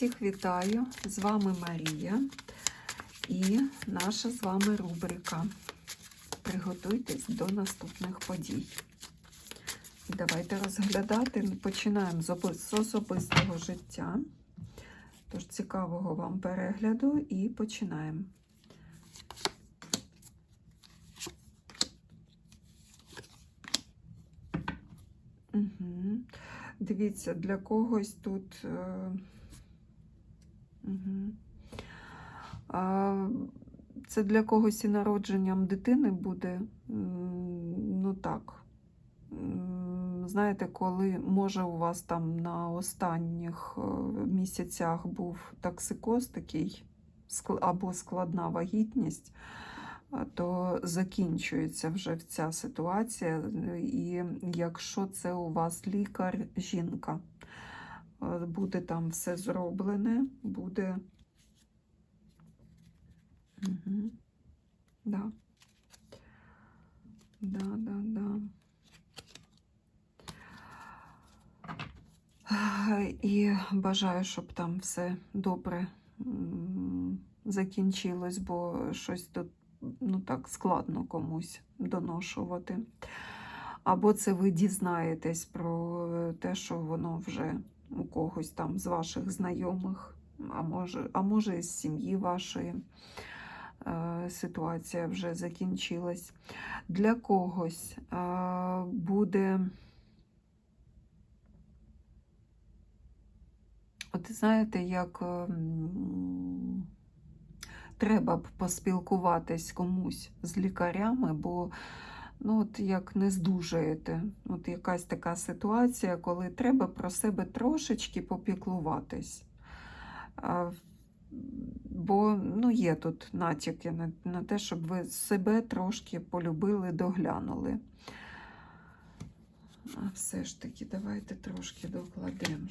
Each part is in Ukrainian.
Всіх вітаю! З вами Марія і наша з вами рубрика. Приготуйтесь до наступних подій. Давайте розглядати. Починаємо з з особистого життя. Тож цікавого вам перегляду і починаємо. Угу. Дивіться, для когось тут. Е... А, це для когось і народженням дитини буде. Ну так. Знаєте, коли може у вас там на останніх е, місяцях був токсикоз такий або складна вагітність, то закінчується вже ця ситуація. І якщо це у вас лікар жінка, буде там все зроблене, буде. Угу. Да. Да, да, да. І бажаю, щоб там все добре закінчилось, бо щось тут ну так складно комусь доношувати. Або це ви дізнаєтесь про те, що воно вже у когось там з ваших знайомих, а може, а може із сім'ї вашої е, ситуація вже закінчилась. Для когось е, буде. От знаєте, як ем, треба б поспілкуватись комусь з лікарями, бо ну, от як не здужаєте. От якась така ситуація, коли треба про себе трошечки попіклуватись. Бо ну, є тут натяки на, на те, щоб ви себе трошки полюбили, доглянули. А все ж таки, давайте трошки докладемо.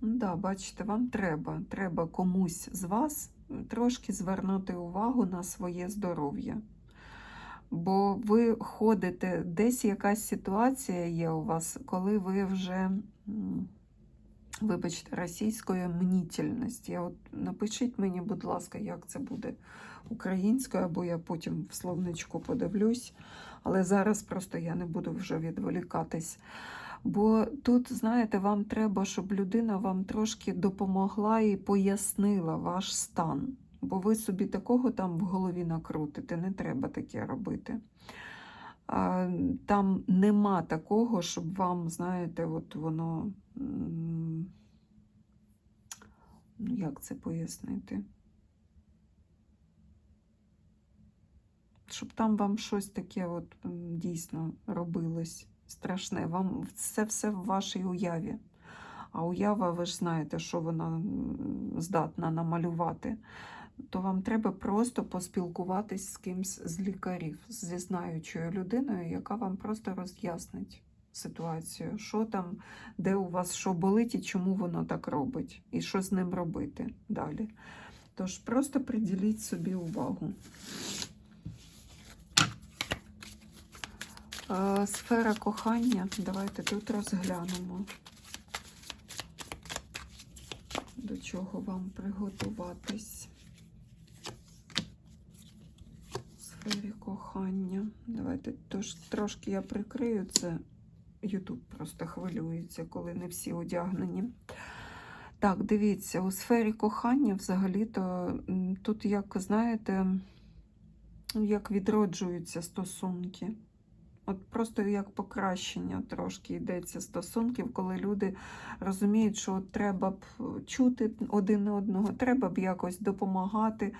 Ну Да, бачите, вам треба. Треба комусь з вас трошки звернути увагу на своє здоров'я. Бо ви ходите, десь якась ситуація є у вас, коли ви вже, вибачте, російської мнітельності. Я от напишіть мені, будь ласка, як це буде українською, або я потім в словничку подивлюсь. Але зараз просто я не буду вже відволікатись. Бо тут, знаєте, вам треба, щоб людина вам трошки допомогла і пояснила ваш стан. Бо ви собі такого там в голові накрутите, не треба таке робити. Там нема такого, щоб вам, знаєте, от воно. Ну, як це пояснити? Щоб там вам щось таке от дійсно робилось страшне. Вам це все в вашій уяві. А уява, ви ж знаєте, що вона здатна намалювати. То вам треба просто поспілкуватись з кимсь з лікарів, зі знаючою людиною, яка вам просто роз'яснить ситуацію, що там, де у вас що болить і чому воно так робить, і що з ним робити далі. Тож просто приділіть собі увагу. Е, Сфера кохання. Давайте тут розглянемо, до чого вам приготуватись. Сфері кохання. Давайте тож, трошки я прикрию це. Ютуб просто хвилюється, коли не всі одягнені. Так, дивіться, у сфері кохання взагалі-то тут, як знаєте, як відроджуються стосунки. От просто як покращення трошки йдеться стосунків, коли люди розуміють, що от треба б чути один одного, треба б якось допомагати.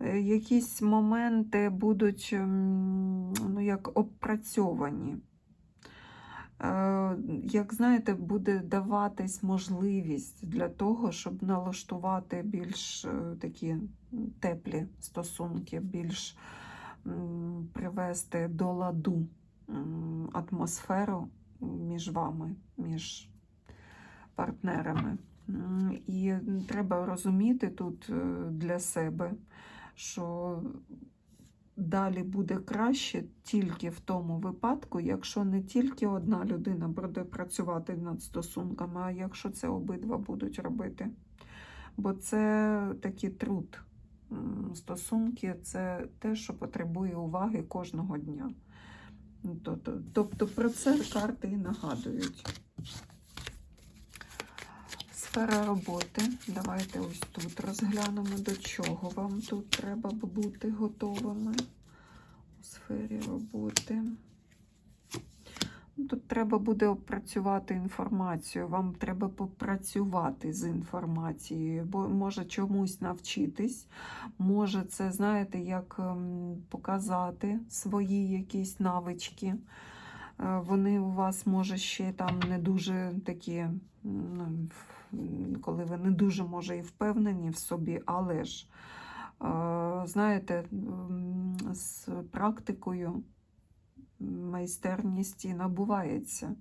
Е, Якісь моменти будуть ну, як опрацьовані. Е, Як знаєте, буде даватись можливість для того, щоб налаштувати більш е, такі теплі стосунки, більш привести до ладу атмосферу між вами, між партнерами. І треба розуміти тут е, для себе, що далі буде краще тільки в тому випадку, якщо не тільки одна людина буде працювати над стосунками, а якщо це обидва будуть робити. Бо це такий труд. Стосунки це те, що потребує уваги кожного дня. Ну, то- то- Тобто про це карти і нагадують. Сфера роботи. Давайте ось тут розглянемо, до чого вам тут треба бути готовими у сфері роботи. Ну, Тут треба буде опрацювати інформацію. Вам треба попрацювати з інформацією, бо може чомусь навчитись. Може, це, знаєте, як ем, показати свої якісь навички. Е, Вони у вас, може, ще там не дуже такі, ну, коли ви не дуже, може, і впевнені в собі, але ж, е, знаєте, з практикою майстерність і набувається.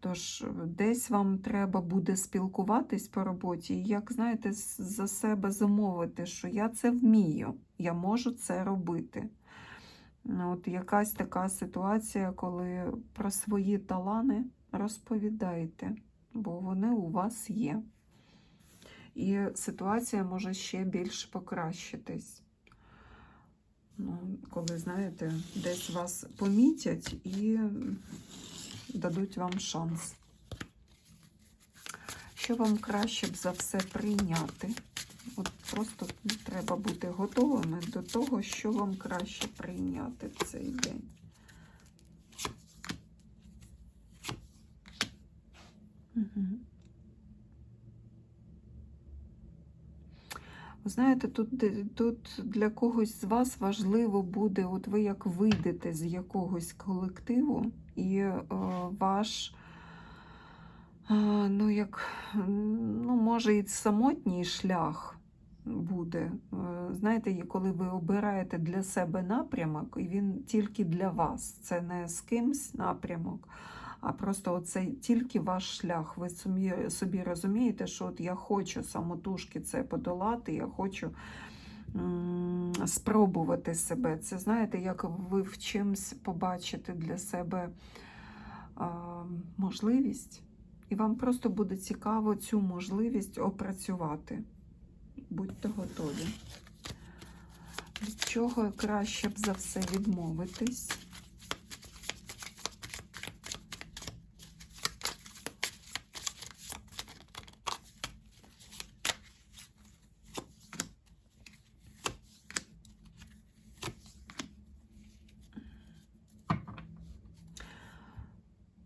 Тож десь вам треба буде спілкуватись по роботі, і як знаєте, за себе замовити, що я це вмію, я можу це робити. Ну, От якась така ситуація, коли про свої талани розповідайте, бо вони у вас є. І ситуація може ще більше покращитись. Ну, коли, знаєте, десь вас помітять і дадуть вам шанс. Що вам краще б за все прийняти? От просто треба бути готовими до того, що вам краще прийняти в цей день. Угу. Знаєте, тут, тут для когось з вас важливо буде, от ви як вийдете з якогось колективу, і е, ваш, е, ну, як, ну, може, і самотній шлях буде. Е, Знаєте, коли ви обираєте для себе напрямок, і він тільки для вас, це не з кимсь напрямок. А просто оце тільки ваш шлях. Ви собі розумієте, що от я хочу самотужки це подолати, я хочу спробувати себе. Це знаєте, як ви в чимсь побачите для себе а, можливість, і вам просто буде цікаво цю можливість опрацювати. Будьте готові. Від чого краще б за все відмовитись?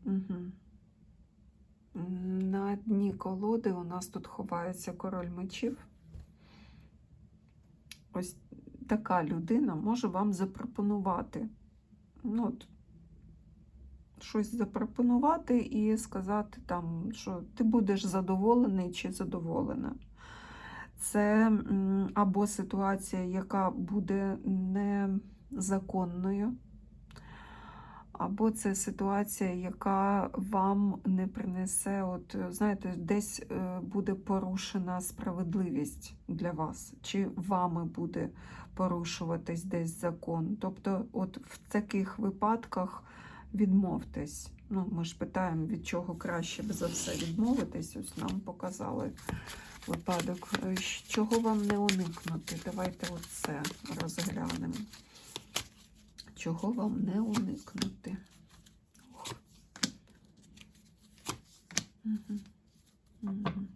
Угу. На дні колоди у нас тут ховається король мечів. Ось така людина може вам запропонувати. Ну, от, щось запропонувати і сказати, там, що ти будеш задоволений чи задоволена. Це або ситуація, яка буде незаконною, або це ситуація, яка вам не принесе, от знаєте, десь е, буде порушена справедливість для вас, чи вами буде порушуватись десь закон. Тобто, от в таких випадках відмовтесь. Ну, ми ж питаємо, від чого краще б за все відмовитись. Ось нам показали випадок. Е, Чого вам не уникнути? Давайте оце розглянемо. Чого вам не уникнути? Мгм. Мгм.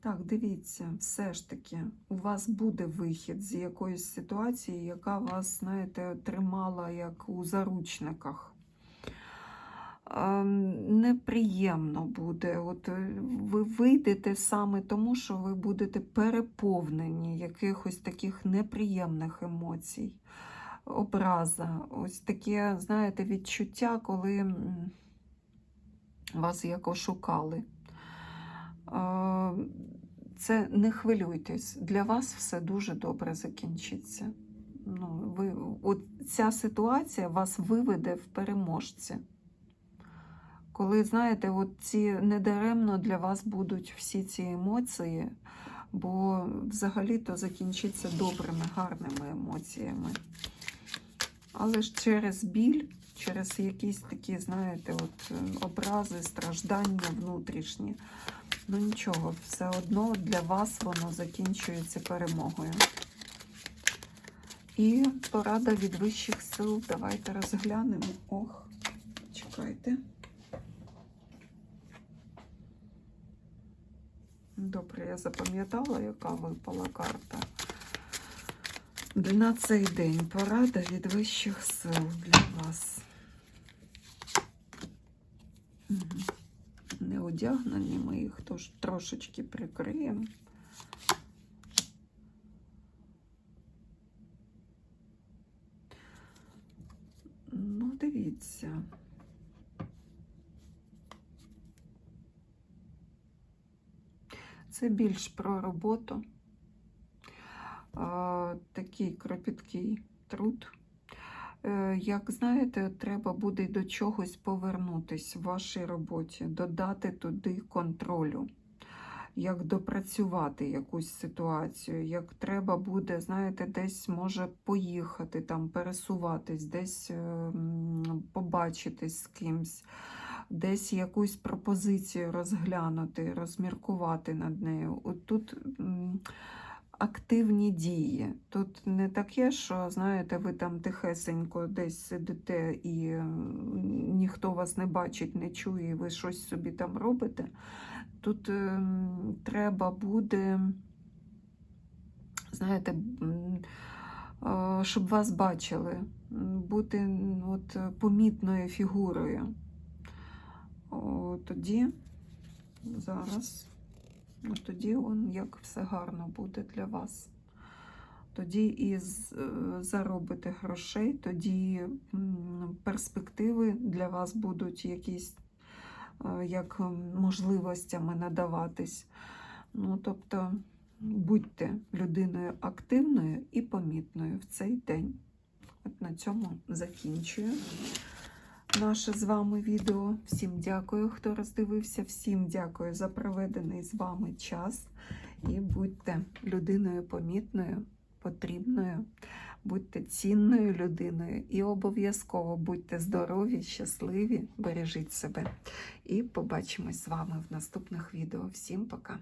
Так, дивіться, все ж таки, у вас буде вихід з якоїсь ситуації, яка вас, знаєте, тримала як у заручниках. Ем, Неприємно буде. От е, ви вийдете саме тому, що ви будете переповнені якихось таких неприємних емоцій, образа, ось таке, знаєте, відчуття, коли вас як ошукали. Е, Це не хвилюйтесь, для вас все дуже добре закінчиться. Ну, ви, от ця ситуація вас виведе в переможці. Коли, знаєте, от ці недаремно для вас будуть всі ці емоції, бо взагалі-то закінчиться добрими, гарними емоціями. Але ж через біль, через якісь такі, знаєте, от е, образи, страждання внутрішні. Ну нічого, все одно для вас воно закінчується перемогою. І порада від вищих сил. Давайте розглянемо. Ох, чекайте. Добре, я запам'ятала, яка випала карта. На цей день порада від вищих сил для вас. Угу. Не одягнені ми їх тож трошечки прикриємо. Ну, дивіться. Це більш про роботу. Такий кропіткий труд. Е, Як знаєте, треба буде до чогось повернутись в вашій роботі, додати туди контролю, як допрацювати якусь ситуацію, як треба буде, знаєте, десь може поїхати, там, пересуватись, десь е, побачитись з кимсь, десь якусь пропозицію розглянути, розміркувати над нею. От тут. Активні дії. Тут не таке, що, знаєте, ви там тихесенько десь сидите і ніхто вас не бачить, не чує, і ви щось собі там робите. Тут ем, треба буде, знаєте, е, щоб вас бачили, бути от, помітною фігурою. О, тоді зараз. Ну, тоді он, як все гарно буде для вас. Тоді і е, заробите грошей, тоді перспективи для вас будуть якісь е, як можливостями надаватись. Ну, тобто будьте людиною активною і помітною в цей день. От на цьому закінчую наше з вами відео. Всім дякую, хто роздивився. Всім дякую за проведений з вами час. І будьте людиною помітною, потрібною, будьте цінною людиною і обов'язково будьте здорові, щасливі, бережіть себе. І побачимось з вами в наступних відео. Всім пока!